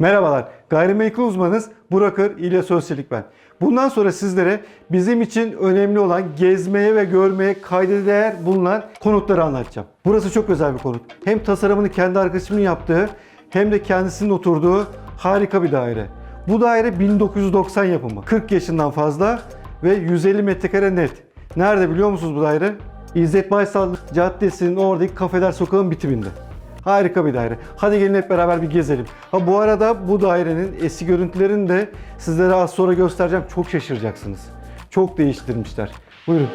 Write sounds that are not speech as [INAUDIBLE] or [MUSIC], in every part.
Merhabalar, gayrimenkul uzmanınız Burakır İlyas Özçelik ben. Bundan sonra sizlere bizim için önemli olan gezmeye ve görmeye kayda değer bulunan konutları anlatacağım. Burası çok özel bir konut. Hem tasarımını kendi arkadaşımın yaptığı hem de kendisinin oturduğu harika bir daire. Bu daire 1990 yapımı. 40 yaşından fazla ve 150 metrekare net. Nerede biliyor musunuz bu daire? İzzet Baysal Caddesi'nin oradaki kafeler sokağın bitiminde. Harika bir daire. Hadi gelin hep beraber bir gezelim. Ha bu arada bu dairenin eski görüntülerini de sizlere az sonra göstereceğim. Çok şaşıracaksınız. Çok değiştirmişler. Buyurun.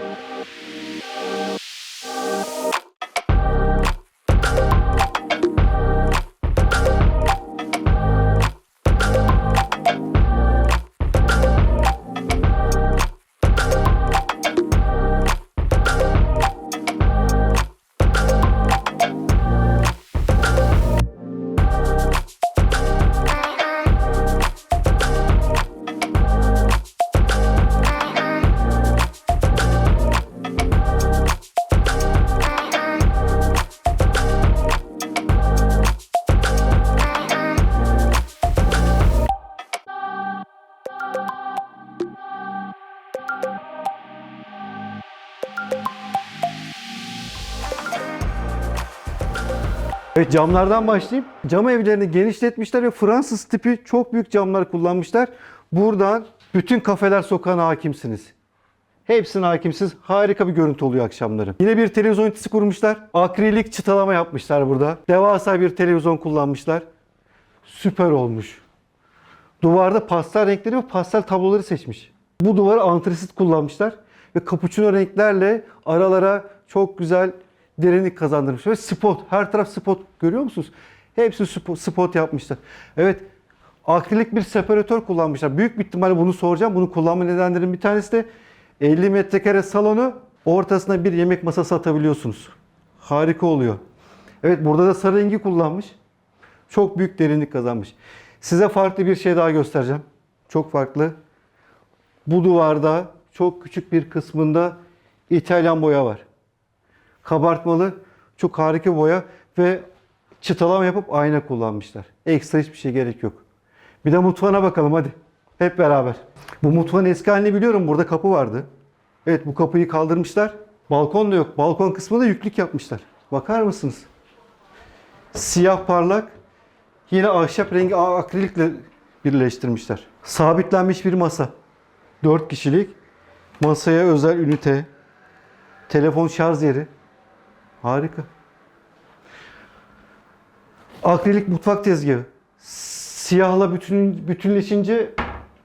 Evet camlardan başlayayım. Cam evlerini genişletmişler ve Fransız tipi çok büyük camlar kullanmışlar. Buradan bütün kafeler sokağına hakimsiniz. Hepsine hakimsiz. Harika bir görüntü oluyor akşamları. Yine bir televizyon ünitesi kurmuşlar. Akrilik çıtalama yapmışlar burada. Devasa bir televizyon kullanmışlar. Süper olmuş. Duvarda pastel renkleri ve pastel tabloları seçmiş. Bu duvara antrasit kullanmışlar ve kapuçino renklerle aralara çok güzel derinlik kazandırmış. Ve spot, her taraf spot görüyor musunuz? Hepsi spot, yapmışlar. Evet, akrilik bir separatör kullanmışlar. Büyük bir ihtimalle bunu soracağım. Bunu kullanma nedenlerin bir tanesi de 50 metrekare salonu ortasına bir yemek masası atabiliyorsunuz. Harika oluyor. Evet burada da sarı rengi kullanmış. Çok büyük derinlik kazanmış. Size farklı bir şey daha göstereceğim. Çok farklı. Bu duvarda çok küçük bir kısmında İtalyan boya var. Kabartmalı, çok harika boya ve çıtalama yapıp ayna kullanmışlar. Ekstra hiçbir şey gerek yok. Bir de mutfağına bakalım hadi. Hep beraber. Bu mutfağın eski halini biliyorum. Burada kapı vardı. Evet bu kapıyı kaldırmışlar. Balkon da yok. Balkon kısmında yüklük yapmışlar. Bakar mısınız? Siyah parlak. Yine ahşap rengi akrilikle birleştirmişler. Sabitlenmiş bir masa. 4 kişilik. Masaya özel ünite. Telefon şarj yeri. Harika. Akrilik mutfak tezgahı. Siyahla bütün, bütünleşince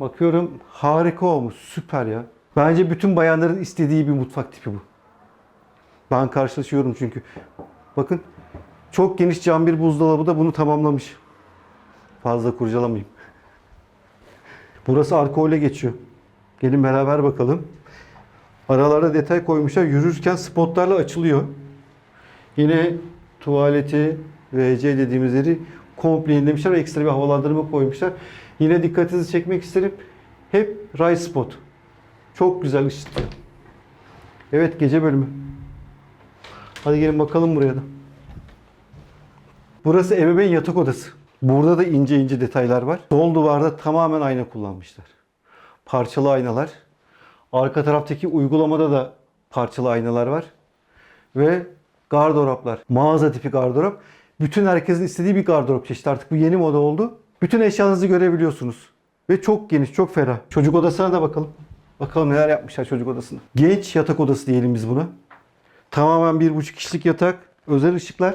bakıyorum harika olmuş. Süper ya. Bence bütün bayanların istediği bir mutfak tipi bu. Ben karşılaşıyorum çünkü. Bakın çok geniş cam bir buzdolabı da bunu tamamlamış. Fazla kurcalamayayım. Burası arka ile geçiyor. Gelin beraber bakalım. Aralara detay koymuşlar. Yürürken spotlarla açılıyor. Yine tuvaleti WC dediğimiz yeri komple yenilemişler ekstra bir havalandırma koymuşlar. Yine dikkatinizi çekmek isterim. Hep ray spot. Çok güzel ışıtıyor. Evet gece bölümü. Hadi gelin bakalım buraya da. Burası ebeveyn yatak odası. Burada da ince ince detaylar var. Sol duvarda tamamen ayna kullanmışlar. Parçalı aynalar. Arka taraftaki uygulamada da parçalı aynalar var. Ve gardıroplar. Mağaza tipi gardırop. Bütün herkesin istediği bir gardırop çeşidi. Artık bu yeni moda oldu. Bütün eşyanızı görebiliyorsunuz. Ve çok geniş, çok ferah. Çocuk odasına da bakalım. Bakalım neler yapmışlar çocuk odasında. Genç yatak odası diyelim biz buna. Tamamen bir buçuk kişilik yatak. Özel ışıklar.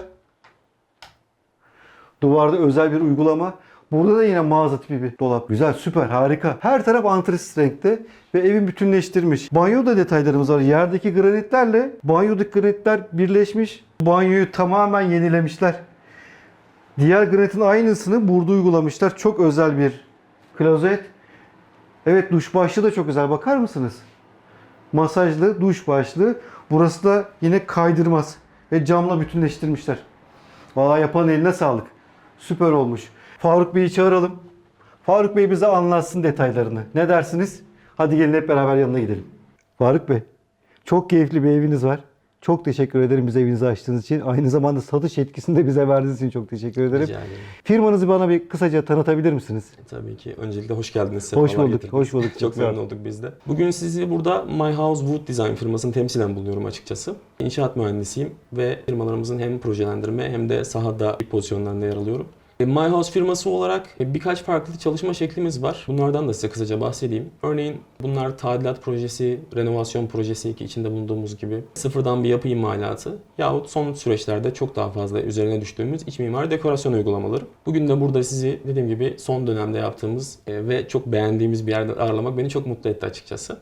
Duvarda özel bir uygulama. Burada da yine mağaza tipi bir dolap. Güzel, süper, harika. Her taraf antrasit renkte ve evin bütünleştirmiş. Banyoda detaylarımız var. Yerdeki granitlerle banyodaki granitler birleşmiş. Banyoyu tamamen yenilemişler. Diğer granitin aynısını burada uygulamışlar. Çok özel bir klozet. Evet duş başlığı da çok güzel. Bakar mısınız? Masajlı duş başlığı. Burası da yine kaydırmaz. Ve camla bütünleştirmişler. Vallahi yapan eline sağlık. Süper olmuş. Faruk Bey'i çağıralım. Faruk Bey bize anlatsın detaylarını. Ne dersiniz? Hadi gelin hep beraber yanına gidelim. Faruk Bey, çok keyifli bir eviniz var. Çok teşekkür ederim bize evinizi açtığınız için. Aynı zamanda satış etkisini de bize verdiğiniz için çok teşekkür ederim. Rica ederim. Firmanızı bana bir kısaca tanıtabilir misiniz? Tabii ki. Öncelikle hoş geldiniz. Hoş bulduk, getirdiniz. hoş bulduk. Çok memnun olduk biz de. Bugün sizi burada My House Wood Design firmasını temsilen buluyorum açıkçası. İnşaat mühendisiyim ve firmalarımızın hem projelendirme hem de sahada pozisyonlarında yer alıyorum. E, My House firması olarak e, birkaç farklı çalışma şeklimiz var. Bunlardan da size kısaca bahsedeyim. Örneğin bunlar tadilat projesi, renovasyon projesi ki içinde bulunduğumuz gibi sıfırdan bir yapı imalatı yahut son süreçlerde çok daha fazla üzerine düştüğümüz iç mimari dekorasyon uygulamaları. Bugün de burada sizi dediğim gibi son dönemde yaptığımız e, ve çok beğendiğimiz bir yerde ağırlamak beni çok mutlu etti açıkçası.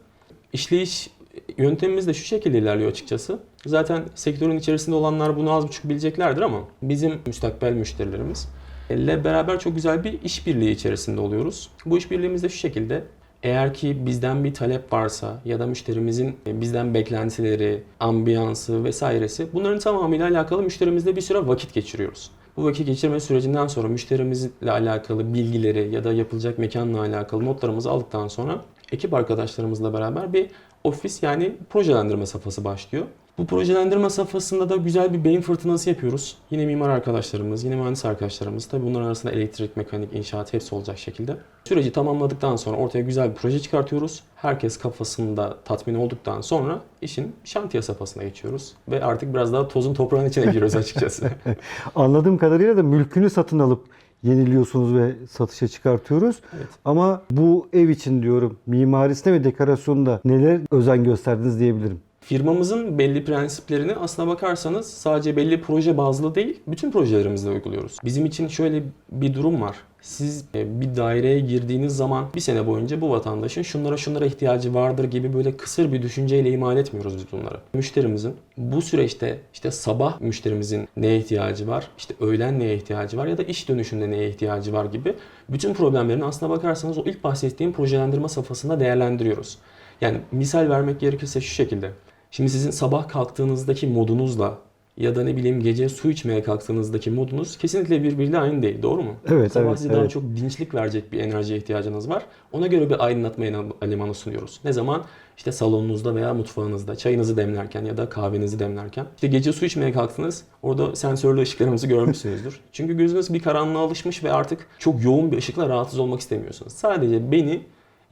İşleyiş yöntemimiz de şu şekilde ilerliyor açıkçası. Zaten sektörün içerisinde olanlar bunu az buçuk bileceklerdir ama bizim müstakbel müşterilerimiz ile beraber çok güzel bir işbirliği içerisinde oluyoruz. Bu işbirliğimiz de şu şekilde. Eğer ki bizden bir talep varsa ya da müşterimizin bizden beklentileri, ambiyansı vesairesi bunların tamamıyla alakalı müşterimizle bir süre vakit geçiriyoruz. Bu vakit geçirme sürecinden sonra müşterimizle alakalı bilgileri ya da yapılacak mekanla alakalı notlarımızı aldıktan sonra ekip arkadaşlarımızla beraber bir ofis yani projelendirme safhası başlıyor. Bu projelendirme safhasında da güzel bir beyin fırtınası yapıyoruz. Yine mimar arkadaşlarımız, yine mühendis arkadaşlarımız. Tabii bunların arasında elektrik, mekanik, inşaat hepsi olacak şekilde. Süreci tamamladıktan sonra ortaya güzel bir proje çıkartıyoruz. Herkes kafasında tatmin olduktan sonra işin şantiye safhasına geçiyoruz. Ve artık biraz daha tozun toprağın içine giriyoruz açıkçası. [LAUGHS] Anladığım kadarıyla da mülkünü satın alıp yeniliyorsunuz ve satışa çıkartıyoruz. Evet. Ama bu ev için diyorum mimarisine ve dekorasyonda neler özen gösterdiniz diyebilirim. Firmamızın belli prensiplerini aslına bakarsanız sadece belli proje bazlı değil, bütün projelerimizde uyguluyoruz. Bizim için şöyle bir durum var. Siz e, bir daireye girdiğiniz zaman bir sene boyunca bu vatandaşın şunlara şunlara ihtiyacı vardır gibi böyle kısır bir düşünceyle imal etmiyoruz biz bunları. Müşterimizin bu süreçte işte sabah müşterimizin neye ihtiyacı var, işte öğlen neye ihtiyacı var ya da iş dönüşünde neye ihtiyacı var gibi bütün problemlerini aslına bakarsanız o ilk bahsettiğim projelendirme safhasında değerlendiriyoruz. Yani misal vermek gerekirse şu şekilde. Şimdi sizin sabah kalktığınızdaki modunuzla ya da ne bileyim gece su içmeye kalktığınızdaki modunuz kesinlikle birbiriyle aynı değil. Doğru mu? Evet, Sabah evet, size daha evet. çok dinçlik verecek bir enerjiye ihtiyacınız var. Ona göre bir aydınlatma elemanı sunuyoruz. Ne zaman? İşte salonunuzda veya mutfağınızda çayınızı demlerken ya da kahvenizi demlerken. İşte gece su içmeye kalktınız. Orada sensörlü ışıklarımızı görmüşsünüzdür. [LAUGHS] Çünkü gözünüz bir karanlığa alışmış ve artık çok yoğun bir ışıkla rahatsız olmak istemiyorsunuz. Sadece beni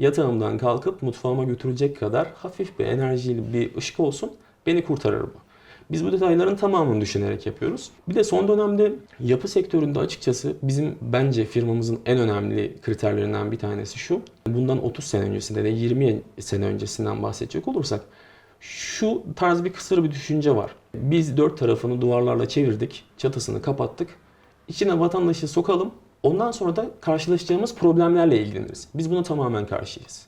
yatağımdan kalkıp mutfağıma götürecek kadar hafif bir enerjili bir ışık olsun beni kurtarır bu. Biz bu detayların tamamını düşünerek yapıyoruz. Bir de son dönemde yapı sektöründe açıkçası bizim bence firmamızın en önemli kriterlerinden bir tanesi şu. Bundan 30 sene öncesinde de 20 sene öncesinden bahsedecek olursak şu tarz bir kısır bir düşünce var. Biz dört tarafını duvarlarla çevirdik, çatısını kapattık. İçine vatandaşı sokalım. Ondan sonra da karşılaşacağımız problemlerle ilgileniriz. Biz buna tamamen karşıyız.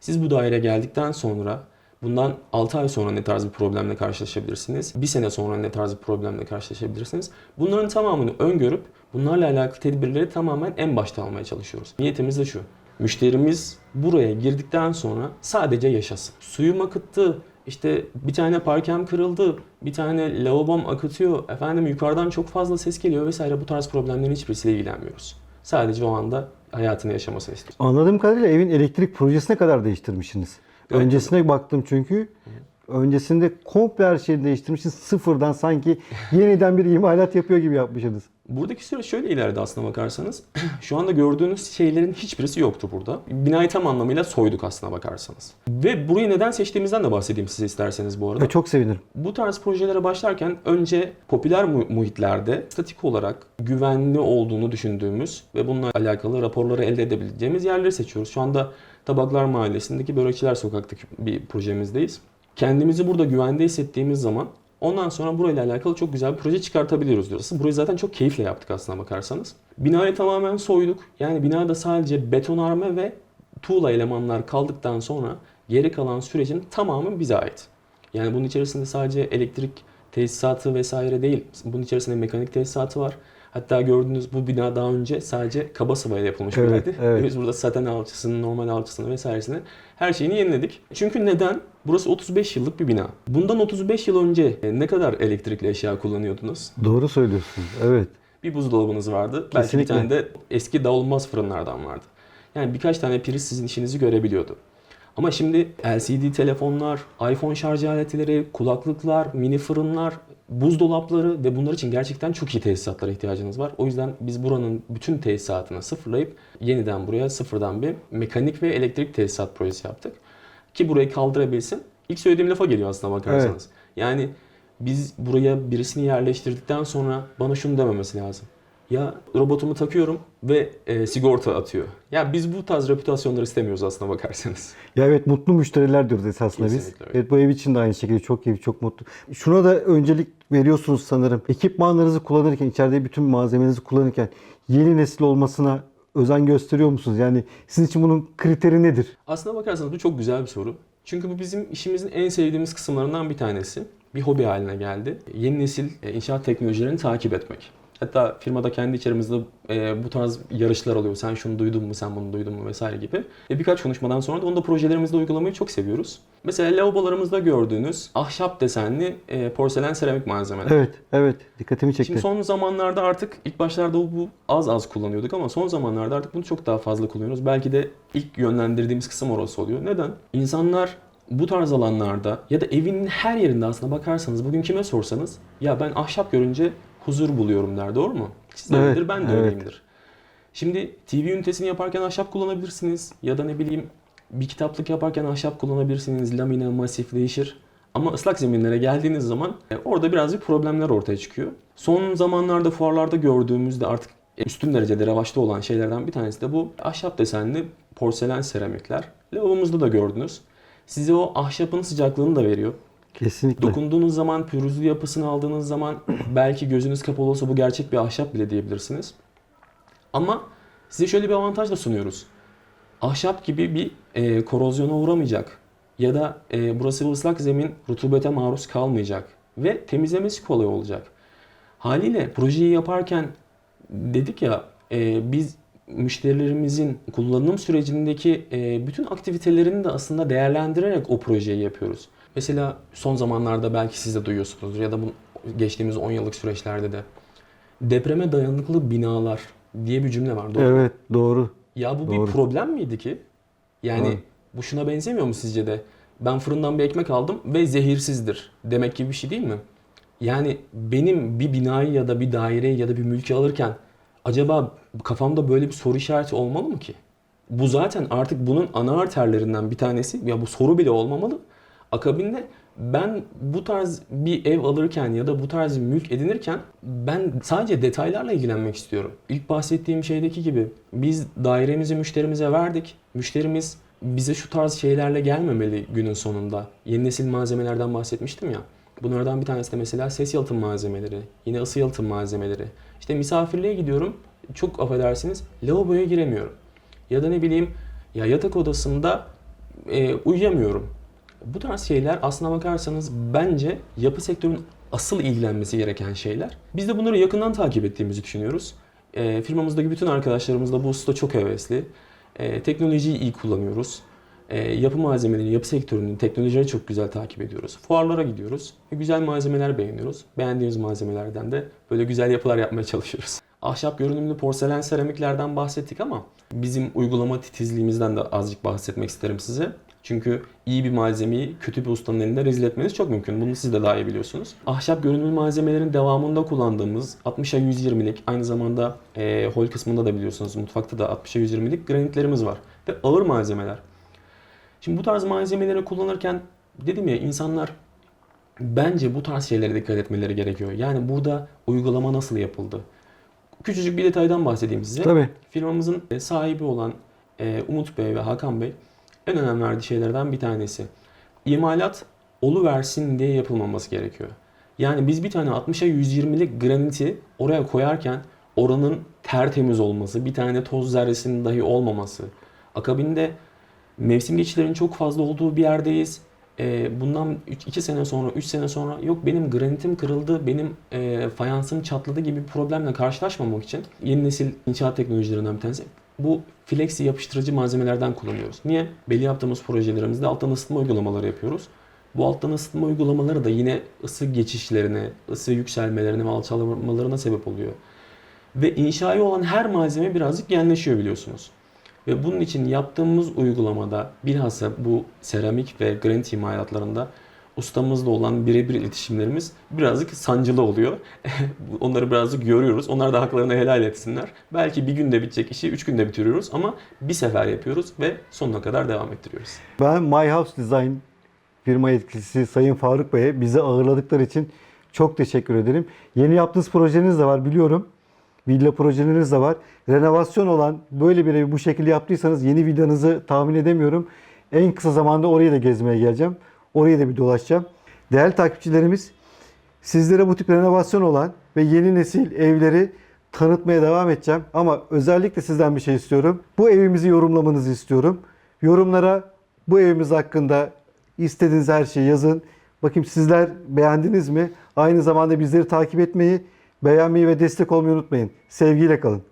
Siz bu daire geldikten sonra bundan 6 ay sonra ne tarz bir problemle karşılaşabilirsiniz? Bir sene sonra ne tarz bir problemle karşılaşabilirsiniz? Bunların tamamını öngörüp bunlarla alakalı tedbirleri tamamen en başta almaya çalışıyoruz. Niyetimiz de şu. Müşterimiz buraya girdikten sonra sadece yaşasın. Suyum akıttı, işte bir tane parkem kırıldı, bir tane lavabom akıtıyor, efendim yukarıdan çok fazla ses geliyor vesaire bu tarz problemlerin hiçbirisiyle ilgilenmiyoruz. Sadece o anda hayatını yaşamasını istiyoruz. Anladığım kadarıyla evin elektrik projesine kadar değiştirmişsiniz. Evet. Öncesine baktım çünkü. Öncesinde komple her şeyi değiştirmişsiniz. Sıfırdan sanki [LAUGHS] yeniden bir imalat yapıyor gibi yapmışsınız. Buradaki süreç şöyle ileride aslına bakarsanız. [CLEARS THROAT] Şu anda gördüğünüz şeylerin hiçbirisi yoktu burada. Binayı tam anlamıyla soyduk aslına bakarsanız. Ve burayı neden seçtiğimizden de bahsedeyim size isterseniz bu arada. Ve çok sevinirim. Bu tarz projelere başlarken önce popüler mu- muhitlerde statik olarak güvenli olduğunu düşündüğümüz ve bununla alakalı raporları elde edebileceğimiz yerleri seçiyoruz. Şu anda Tabaklar Mahallesi'ndeki Börekçiler Sokak'taki bir projemizdeyiz. Kendimizi burada güvende hissettiğimiz zaman ondan sonra burayla alakalı çok güzel bir proje çıkartabiliyoruz diyoruz. Burayı zaten çok keyifle yaptık aslına bakarsanız. Binayı tamamen soyduk. Yani binada sadece betonarme ve tuğla elemanlar kaldıktan sonra geri kalan sürecin tamamı bize ait. Yani bunun içerisinde sadece elektrik tesisatı vesaire değil. Bunun içerisinde mekanik tesisatı var. Hatta gördüğünüz bu bina daha önce sadece kaba sıvayla yapılmış bir Evet, binaydı. evet. Biz burada saten alçısını, normal alçısını vesairesini her şeyini yeniledik. Çünkü neden? Burası 35 yıllık bir bina. Bundan 35 yıl önce e, ne kadar elektrikli eşya kullanıyordunuz? Doğru söylüyorsunuz. Evet. Bir buzdolabınız vardı. Belki bir Kesinlikle. tane de eski davulmaz fırınlardan vardı. Yani birkaç tane priz sizin işinizi görebiliyordu. Ama şimdi LCD telefonlar, iPhone şarj aletleri, kulaklıklar, mini fırınlar, buzdolapları ve bunlar için gerçekten çok iyi tesisatlara ihtiyacınız var. O yüzden biz buranın bütün tesisatını sıfırlayıp yeniden buraya sıfırdan bir mekanik ve elektrik tesisat projesi yaptık. Ki burayı kaldırabilsin. İlk söylediğim lafa geliyor aslına bakarsanız. Yani biz buraya birisini yerleştirdikten sonra bana şunu dememesi lazım. Ya robotumu takıyorum ve e, sigorta atıyor. Ya biz bu tarz reputasyonları istemiyoruz aslına bakarsanız. [LAUGHS] Ya evet mutlu müşteriler diyoruz esasında biz. Kesinlikle öyle. Evet bu ev için de aynı şekilde çok iyi, çok mutlu. Şuna da öncelik veriyorsunuz sanırım. Ekipmanlarınızı kullanırken, içeride bütün malzemelerinizi kullanırken yeni nesil olmasına özen gösteriyor musunuz? Yani sizin için bunun kriteri nedir? Aslına bakarsanız bu çok güzel bir soru. Çünkü bu bizim işimizin en sevdiğimiz kısımlarından bir tanesi. Bir hobi haline geldi. Yeni nesil e, inşaat teknolojilerini takip etmek. Hatta firmada kendi içerimizde e, bu tarz yarışlar oluyor. Sen şunu duydun mu, sen bunu duydun mu vesaire gibi. E, birkaç konuşmadan sonra da onu da projelerimizde uygulamayı çok seviyoruz. Mesela lavabolarımızda gördüğünüz ahşap desenli e, porselen seramik malzemeler. Evet, evet. Dikkatimi çekti. Şimdi son zamanlarda artık ilk başlarda bu az az kullanıyorduk ama son zamanlarda artık bunu çok daha fazla kullanıyoruz. Belki de ilk yönlendirdiğimiz kısım orası oluyor. Neden? İnsanlar bu tarz alanlarda ya da evinin her yerinde aslında bakarsanız bugün kime sorsanız ya ben ahşap görünce huzur buluyorum der doğru mu? Siz de Evet, öyledir ben de evet. öyleyimdir. Şimdi TV ünitesini yaparken ahşap kullanabilirsiniz ya da ne bileyim bir kitaplık yaparken ahşap kullanabilirsiniz. Lamine, masif değişir. Ama ıslak zeminlere geldiğiniz zaman e, orada birazcık problemler ortaya çıkıyor. Son zamanlarda fuarlarda gördüğümüzde artık üstün derecede revaçta olan şeylerden bir tanesi de bu ahşap desenli porselen seramikler. Lavabomuzda da gördünüz. Size o ahşapın sıcaklığını da veriyor. Kesinlikle. Dokunduğunuz zaman, pürüzlü yapısını aldığınız zaman [CLEARS THROAT] belki gözünüz kapalı olsa bu gerçek bir ahşap bile diyebilirsiniz. Ama size şöyle bir avantaj da sunuyoruz. Ahşap gibi bir e, korozyona uğramayacak ya da e, burası ıslak zemin rutubete maruz kalmayacak ve temizlemesi kolay olacak. Haliyle projeyi yaparken dedik ya e, biz müşterilerimizin kullanım sürecindeki e, bütün aktivitelerini de aslında değerlendirerek o projeyi yapıyoruz. Mesela son zamanlarda belki siz de duyuyorsunuzdur ya da bu geçtiğimiz 10 yıllık süreçlerde de depreme dayanıklı binalar diye bir cümle var. Doğru? Evet, doğru. Ya bu Doğru. bir problem miydi ki? Yani Doğru. bu şuna benzemiyor mu sizce de? Ben fırından bir ekmek aldım ve zehirsizdir demek gibi bir şey değil mi? Yani benim bir binayı ya da bir daireyi ya da bir mülki alırken acaba kafamda böyle bir soru işareti olmalı mı ki? Bu zaten artık bunun ana arterlerinden bir tanesi. Ya bu soru bile olmamalı. Akabinde ben bu tarz bir ev alırken ya da bu tarz bir mülk edinirken ben sadece detaylarla ilgilenmek istiyorum. İlk bahsettiğim şeydeki gibi biz dairemizi müşterimize verdik. Müşterimiz bize şu tarz şeylerle gelmemeli günün sonunda. Yeni nesil malzemelerden bahsetmiştim ya. Bunlardan bir tanesi de mesela ses yalıtım malzemeleri, yine ısı yalıtım malzemeleri. İşte misafirliğe gidiyorum, çok affedersiniz, lavaboya giremiyorum. Ya da ne bileyim, ya yatak odasında e, uyuyamıyorum. Bu tarz şeyler aslına bakarsanız bence yapı sektörünün asıl ilgilenmesi gereken şeyler. Biz de bunları yakından takip ettiğimizi düşünüyoruz. E, firmamızdaki bütün arkadaşlarımız da bu hususta çok hevesli. E, teknolojiyi iyi kullanıyoruz. E, yapı malzemeleri, yapı sektörünün teknolojileri çok güzel takip ediyoruz. Fuarlara gidiyoruz. ve güzel malzemeler beğeniyoruz. Beğendiğimiz malzemelerden de böyle güzel yapılar yapmaya çalışıyoruz. [LAUGHS] Ahşap görünümlü porselen seramiklerden bahsettik ama bizim uygulama titizliğimizden de azıcık bahsetmek isterim size. Çünkü iyi bir malzemeyi kötü bir ustanın elinde rezil etmeniz çok mümkün. Bunu siz de daha iyi biliyorsunuz. Ahşap görünümlü malzemelerin devamında kullandığımız 60'a 120'lik aynı zamanda e, hol kısmında da biliyorsunuz mutfakta da 60'a 120'lik granitlerimiz var. Ve ağır malzemeler. Şimdi bu tarz malzemeleri kullanırken dedim ya insanlar bence bu tarz şeylere dikkat etmeleri gerekiyor. Yani burada uygulama nasıl yapıldı? Küçücük bir detaydan bahsedeyim size. Tabii. Firmamızın sahibi olan e, Umut Bey ve Hakan Bey en önem verdiği şeylerden bir tanesi. İmalat versin diye yapılmaması gerekiyor. Yani biz bir tane 60'a 120'lik graniti oraya koyarken oranın tertemiz olması, bir tane toz zerresinin dahi olmaması. Akabinde mevsim geçişlerinin çok fazla olduğu bir yerdeyiz. E, bundan 2 sene sonra, 3 sene sonra yok benim granitim kırıldı, benim e, fayansım çatladı gibi bir problemle karşılaşmamak için yeni nesil inşaat teknolojilerinden bir tanesi bu flexi yapıştırıcı malzemelerden kullanıyoruz. Niye? Belli yaptığımız projelerimizde alttan ısıtma uygulamaları yapıyoruz. Bu alttan ısıtma uygulamaları da yine ısı geçişlerine, ısı yükselmelerine ve alçalmalarına sebep oluyor. Ve inşai olan her malzeme birazcık genleşiyor biliyorsunuz. Ve bunun için yaptığımız uygulamada bilhassa bu seramik ve granit imalatlarında ustamızla olan birebir iletişimlerimiz birazcık sancılı oluyor. [LAUGHS] Onları birazcık görüyoruz. Onlar da haklarını helal etsinler. Belki bir günde bitecek işi üç günde bitiriyoruz ama bir sefer yapıyoruz ve sonuna kadar devam ettiriyoruz. Ben My House Design firma yetkilisi Sayın Faruk Bey'e bizi ağırladıkları için çok teşekkür ederim. Yeni yaptığınız projeniz de var biliyorum. Villa projeleriniz de var. Renovasyon olan böyle bir bu şekilde yaptıysanız yeni villanızı tahmin edemiyorum. En kısa zamanda orayı da gezmeye geleceğim. Orayı da bir dolaşacağım. Değerli takipçilerimiz sizlere bu tip renovasyon olan ve yeni nesil evleri tanıtmaya devam edeceğim. Ama özellikle sizden bir şey istiyorum. Bu evimizi yorumlamanızı istiyorum. Yorumlara bu evimiz hakkında istediğiniz her şeyi yazın. Bakayım sizler beğendiniz mi? Aynı zamanda bizleri takip etmeyi, beğenmeyi ve destek olmayı unutmayın. Sevgiyle kalın.